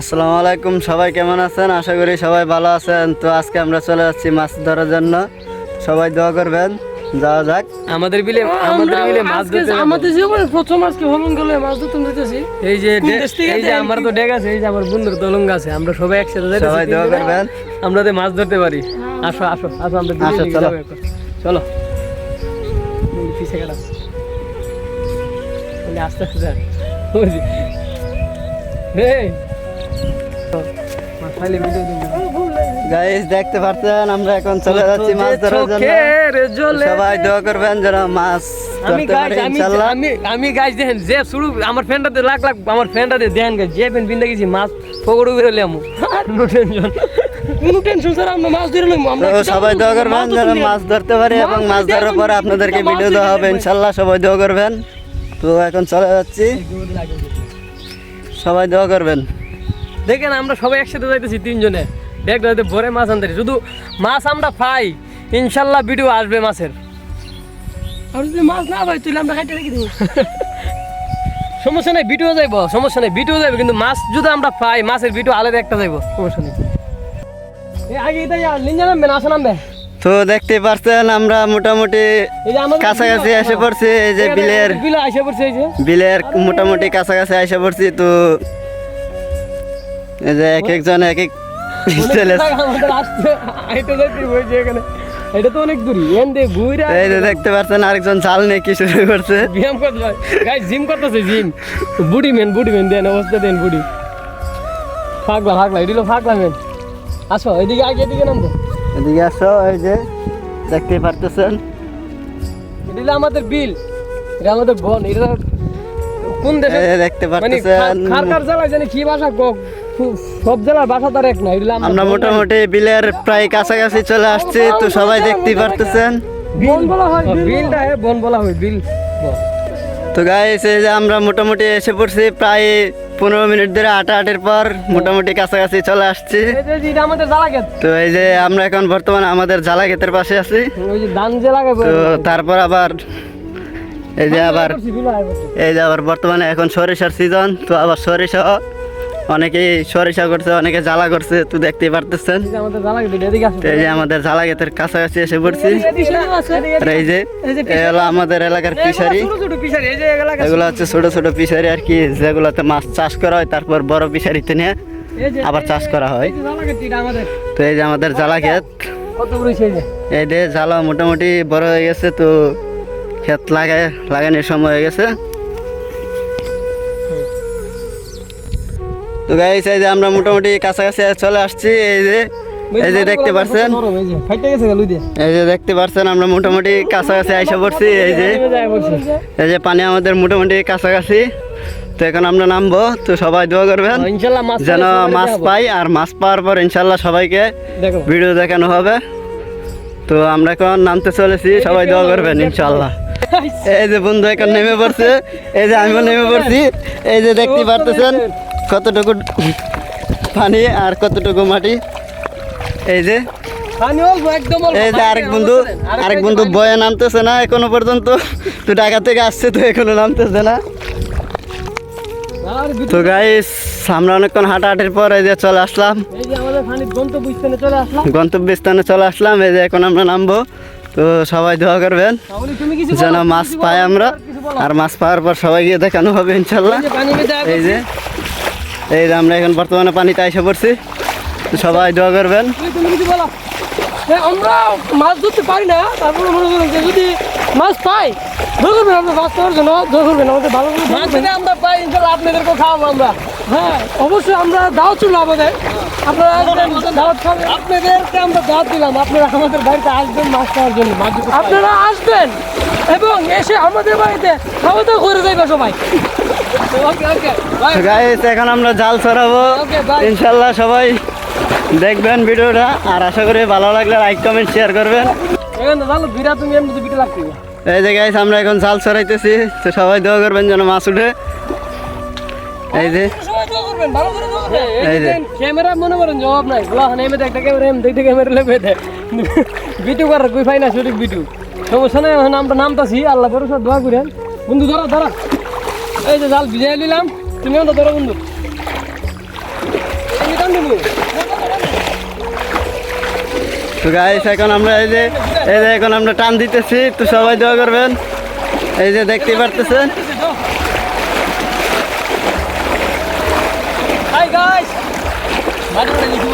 আসসালামু আলাইকুম সবাই কেমন আছেন? আশা করি সবাই ভালো আছেন। তো আজকে আমরা চলে যাচ্ছি মাছ ধরার জন্য। সবাই দোয়া করবেন যাওয়া যাক। আমাদের বিলে আমাদের বিলে মাছ ধরতে যাব। আমাদের জীবনে প্রথম আজকে ভ্রমণ করলে মাছ ধরতে যেতেছি। এই যে এই যে আমার তো ডেক আছে এই যে আমার বন্ধুর দলঙ্গ আছে। আমরা সবাই একসাথে যাইতেছি সবাই দোয়া করবেন। আমরা তো মাছ ধরতে পারি। আসো আসো আসো আমরা আসো, চলো। চলো। পিছে গেলাম। বলে আস্তে আস্তে যা। গাইস দেখতে পাচ্ছেন আমরা এখন চলে যাচ্ছি মাছ ধরার জন্য। সবাই দোয়া করবেন যেন মাছ আমি আমি আমি আমি দেখেন যে শুরু আমার ফ্রেন্ডটাতে লাখ লাখ আমার ফ্রেন্ডটাতে দেখেন গাইজ যে ফ্রেন্ড বিন্দা গেছি মাছ পকড় উপরে লেমু নো টেনশন কোনো টেনশন স্যার আমরা মাছ ধরে লইবো আমরা সবাই দোয়া করবেন মাছ যেন মাছ ধরতে পারি এবং মাছ ধরার পরে আপনাদেরকে ভিডিও দেওয়া হবে যাবেন। ইনশাল্লাহ সবাই দোয়া করবেন। তো এখন চলে যাচ্ছি। সবাই দোয়া করবেন। দেখেন আমরা সবাই একসাথে যাইতেছি তিনজনে। দেখ যাতে ভরে মাছ আনতে শুধু মাছ আমরা পাই। ইনশাল্লাহ ভিডিও আসবে মাছের। আর যদি মাছ না পাই তুই আমরা খাইতে রেখে দেবো। সমস্যা নেই ভিডিও যাইব সমস্যা নেই ভিডিও যাইব কিন্তু মাছ যদি আমরা পাই মাছের ভিডিও আলাদা একটা যাইব সমস্যা নেই। আগে এটা লিঞ্জা নামবে না আসা নামবে? তো দেখতে পাচ্ছেন আমরা মোটামুটি কাছাকাছি বিল- এসে পড়ছি এই যে বিলের বিলে এসে পড়ছে এই যে। বিলের মোটামুটি কাছাকাছি এসে পড়ছি তো যে এক একজন এক এক স্টাইলে আমাদের আসতে আইতে যাইতে হয়েছে এখানে এটা তো অনেক দূরই। এন দিয়ে ঘুরে এই যে দেখতে পাচ্ছেন আরেকজন জাল নিয়ে কি শুরু করছে। ব্যায়াম করতে জিম করতেছে জিম বুডি মেন বুডি মেন দেন অবস্থা দেন বুডি ফাগলা ফাগলা এদিকে ফাগলা মেন আসো এদিকে আগে এদিকে নামবো এদিকে আসো এই যে দেখতে পারতেছেন। এদিকে আমাদের বিল। এটা আমাদের বন। এটা কোন দেশে? দেখতে মানে পারতেছেন। খারকার জেলায় জানি কি ভাষা সব জেলার ভাষা তার এক না এগুলো আমরা মোটামুটি বিলের প্রায় কাছাকাছি চলে আসছি তো সবাই দেখতেই পারতেছেন। বন বলা হয় বিলটা হে বন বলা হয় বিল তো গাইস এই যে আমরা মোটামুটি এসে পড়ছি প্রায় পনেরো মিনিট ধরে আটা আটের পর মোটামুটি কাছাকাছি চলে আসছি। তো এই যে আমরা এখন বর্তমানে আমাদের জ্বালা ক্ষেতের পাশে আছি। ওই যে ধান যে লাগে তো তারপর আবার এই যে আবার এই যে আবার বর্তমানে এখন সরিষার সিজন তো আবার সরিষা অনেকেই সরিষা করছে অনেকে জ্বালা করছে তো দেখতেই পারতেছেন। এই যে আমাদের জ্বালা ক্ষেতের কাছাকাছি এসে পড়ছি। আর এই যে এই হলো আমাদের এলাকার ফিশারি এগুলা এগুলো হচ্ছে ছোট ছোট ফিশারি আর কি যেগুলোতে মাছ চাষ করা হয় তারপর বড় ফিশারিতে নিয়ে আবার চাষ করা হয়। তো এই যে আমাদের জ্বালা ক্ষেত এই যে জ্বালা মোটামুটি বড় হয়ে গেছে তো ক্ষেত লাগায় লাগানোর সময় হয়ে গেছে। তো গাইস এই যে আমরা মোটামুটি কাছাকাছি চলে আসছি এই যে এই যে দেখতে পাচ্ছেন এই যে দেখতে পাচ্ছেন আমরা মোটামুটি কাছাকাছি আইসা পড়ছি এই যে এই যে পানি আমাদের মোটামুটি কাছাকাছি। তো এখন আমরা নামবো তো সবাই দোয়া করবেন ইনশাআল্লাহ মাছ যেন মাছ পাই আর মাছ পাওয়ার পর ইনশাল্লাহ সবাইকে ভিডিও দেখানো হবে। তো আমরা এখন নামতে চলেছি সবাই দোয়া করবেন ইনশাল্লাহ। এই যে বন্ধু এখন নেমে পড়ছে এই যে আমিও নেমে পড়ছি এই যে দেখতে পারতেছেন। কতটুকু পানি আর কতটুকু মাটি? এই যে। এই যে আরেক বন্ধু আরেক বন্ধু বয়ে নামতেছে না এখনও পর্যন্ত। তো ঢাকা থেকে আসছে তো এখনও নামতেছে না। তো গাইস আমরা অনেকক্ষণ হাঁটাহাঁটির পর এই যে চলে আসলাম। গন্তব্যস্থানে চলে আসলাম। এই যে এখন আমরা নামবো। তো সবাই দোয়া করবেন যেন মাছ পাই আমরা। আর মাছ পাওয়ার পর সবাই গিয়ে দেখানো হবে ইনশাল্লাহ। এই যে এই যে আমরা এখন বর্তমানে পানিতে এসে পড়ছি। সবাই দোয়া করবেন। হ্যাঁ, আমরা মাছ ধরতে পারি না তারপরে মনে করুন যে যদি মাছ পাই ধরে করবেন আমরা মাছ পাওয়ার জন্য ধরে করবেন আমাদের ভালো করে মাছ যদি আমরা পাই ইনশাআল্লাহ আপনাদেরকে খাওয়াবো আমরা। হ্যাঁ অবশ্যই আমরা দাওয়াত ছিল আমাদের। আপনারা আসবেন, দাওয়াত খাবেন। আপনাদেরকে আমরা দাঁত দিলাম আপনারা আমাদের বাড়িতে আসবেন মাছ খাওয়ার জন্য। আপনারা আসবেন এবং এসে আমাদের বাড়িতে খাওয়া দাওয়া করে যাইবে সবাই। গাইস এখন আমরা জাল ছড়াবো ইনশাল্লাহ সবাই দেখবেন ভিডিওটা আর আশা করি ভালো লাগলে লাইক কমেন্ট শেয়ার করবেন। এই যে গাইস আমরা এখন জাল ছড়াইতেছি তো সবাই দোয়া করবেন যেন মাছ উঠে। এই যে। ক্যামেরা মনে করেন জবাব নাই। একটা ক্যামেরা দেখতে ক্যামেরা দেয়। বিটু করার কই পাই না সঠিক বিটু সমস্যা নাই এখন আমরা নামতাছি আল্লাহ ভরসা দোয়া করেন। বন্ধু ধরো ধরো। এই যে জাল ভিজাই নিলাম তুমি ধরো বন্ধু। তো গাইস এখন আমরা এই যে এই যে এখন আমরা টান দিতেছি তো সবাই দোয়া করবেন। এই যে দেখতে পারতেছেন।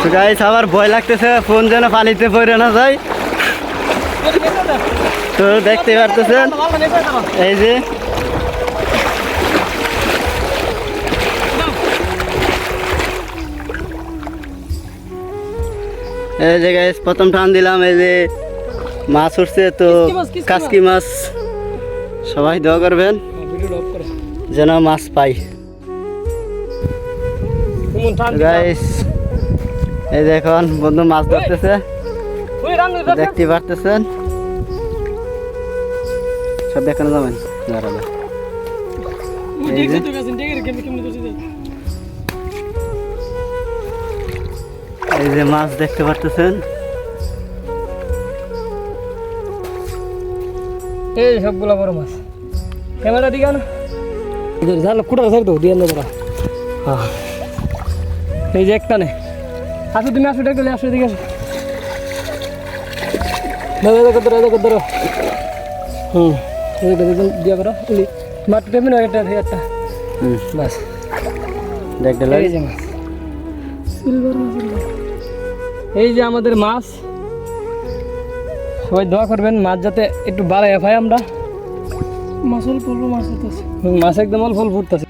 তো গাইস আবার ভয় লাগতেছে ফোন যেন পানিতে পড়ে না যায়। তো দেখতে পারতেছেন। এই যে এই যে গাইস প্রথম টান দিলাম এই যে মাছ উঠছে তো কিসকি মাছ, সবাই দোয়া করবেন করে। যেন মাছ পাই। গাইস এই যে এখন বন্ধু মাছ ধরতেছে। দেখতে পারতেছেন? সব দেখানো যাবেন দাঁড়াবে। এই যে। দেখে মাছ দেখতে পারতেছেন? এই সবগুলা বড় মাছ। ক্যামেরা দিকে না জাল কুড়া সাইড তো দিয়ে না বড় হ্যাঁ এই যে একটা নে। আসো তুমি আসো দেখলে আসো দিকে আসো। দাদা দেখো ধরো দেখো ধরো হুম। এই দেখো দেখো দিয়া করো টেমে না একটা একটা। হুম। বাস। দেখতে এই যে মাছ। সিলভার মাছ এই যে আমাদের মাছ। সবাই দোয়া করবেন মাছ যাতে একটু বাড়াই পাই আমরা। মাছ অল্প অল্প মাছ ফুটতেছে মাছ একদম অল্প অল্প ফুটতেছে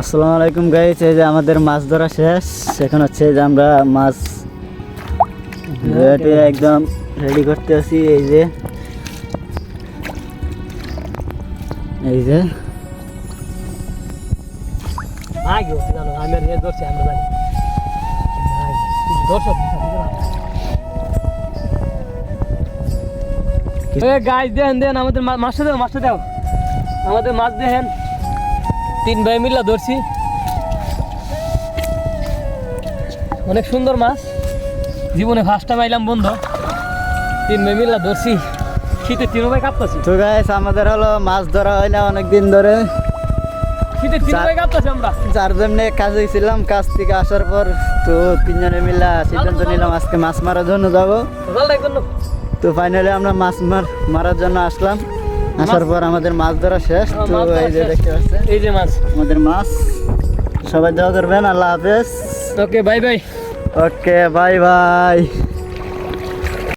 আসসালামু আলাইকুম গাইস এই যে আমাদের মাছ ধরা শেষ। এখন হচ্ছে যে আমরা মাছ ধরে একদম রেডি করতে আছি এই যে। এই যে। আগে জানো আমি ধরছি আমরা জানি মাছ তিন ভাই ধরছি। অনেক সুন্দর মাছ। জীবনে ফার্স্ট টাইম আইলাম, বন্ধু। তিন ভাই মিল্লা ধরছি। শীতে তিন ভাই কাঁপতাছি। তো আমাদের হলো মাছ ধরা হয় না অনেক দিন ধরে। শীতে তিন ভাই কাঁপতাছি আমরা। চার জনে কাজে ছিলাম কাজ থেকে আসার পর তো তিনজনে মিলে সিদ্ধান্ত নিলাম আজকে মাছ মারার জন্য যাব। তো ফাইনালি আমরা মাছ মার মারার জন্য আসলাম। আসার পর আমাদের মাছ ধরা শেষ। হ্যাঁ, তো এই যে দেখতে পাচ্ছেন। এই যে মাছ। আমাদের মাছ। সবাই দোয়া করবেন আল্লাহ হাফেজ। Okay bye bye okay bye bye